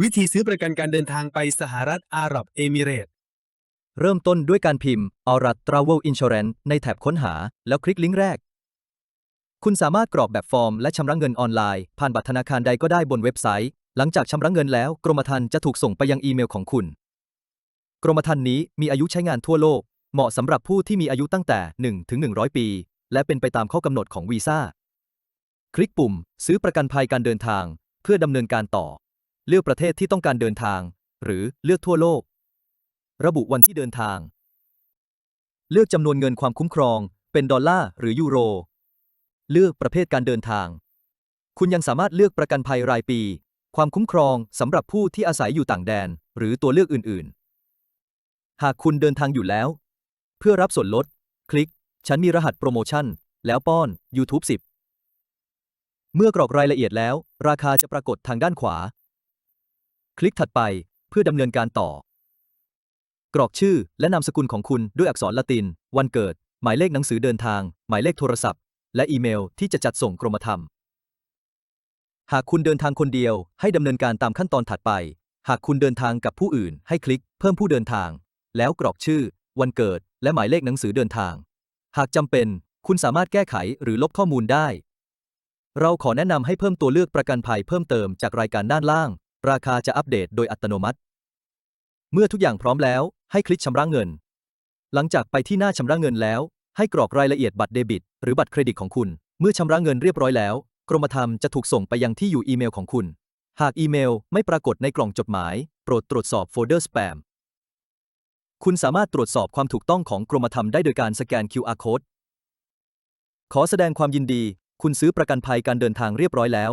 วิธีซื้อประกันการเดินทางไปสหรัฐอาหรับเอมิเรต์เริ่มต้นด้วยการพิมพ์ Aurat Travel Insurance ในแถบค้นหา แล้วคลิกลิงก์แรก คุณสามารถกรอกแบบฟอร์มและชำระเงินออนไลน์ ผ่านบัตรธนาคารใดก็ได้บนเว็บไซต์ หลังจากชำระเงินแล้ว กรมธรรม์จะถูกส่งไปยังอีเมลของคุณ กรมธรรม์นี้มีอายุใช้งานทั่วโลก เหมาะสำหรับผู้ที่มีอายุตั้งแต่1ถึง100 ปี และเป็นไปตามข้อกำหนดของวีซ่า คลิกปุ่ม ซื้อประกันภัยการเดินทาง เพื่อดำเนินการต่อ เลือกประเทศที่ต้องการเดินทาง หรือเลือกทั่วโลก ระบุวันที่เดินทาง เลือกจำนวนเงินความคุ้มครอง เป็นดอลลาร์หรือยูโร เลือกประเภทการเดินทาง คุณยังสามารถเลือกประกันภัยรายปี ความคุ้มครองสำหรับผู้ที่อาศัยอยู่ต่างแดน หรือตัวเลือกอื่น ๆ หากคุณเดินทางอยู่แล้ว เพื่อรับส่วนลด คลิก ฉันมีรหัสโปรโมชั่น แล้วป้อน YouTube 10 เมื่อกรอกรายละเอียดแล้ว ราคาจะปรากฏทางด้านขวา ลิกถัดไปเพื่อดำเนินการต่อ กรอกชื่อและนามสกุลของคุณด้วยอักษรละติน วันเกิด หมายเลขหนังสือเดินทาง หมายเลขโทรศัพท์ และอีเมลที่จะจัดส่งกรมธรรม์หากคุณเดินทางคนเดียวให้ดำเนินการตามขั้นตอนถัดไป หากคุณเดินทางกับผู้อื่น ให้คลิกเพิ่มผู้เดินทาง แล้วกรอกชื่อ วันเกิด และหมายเลขหนังสือเดินทาง หากจำเป็น คุณสามารถแก้ไขหรือลบข้อมูลได้ เราขอแนะนำให้เพิ่มตัวเลือกประกันภัยเพิ่มเติมจากรายการด้านล่าง ราคาจะอัปเดตโดยอัตโนมัติ เมื่อทุกอย่างพร้อมแล้ว ให้คลิกชำระเงิน หลังจากไปที่หน้าชำระเงินแล้ว ให้กรอกรายละเอียดบัตรเดบิต หรือบัตรเครดิตของคุณ เมื่อชำระเงินเรียบร้อยแล้ว กรมธรรม์จะถูกส่งไปยังที่อยู่อีเมลของคุณ หากอีเมลไม่ปรากฏในกล่องจดหมาย โปรดตรวจสอบโฟลเดอร์สแปมคุณสามารถตรวจสอบความถูกต้องของกรมธรรม์ได้โดยการสแกน QR code ขอแสดงความยินดี คุณซื้อประกันภัยการเดินทางเรียบร้อยแล้ว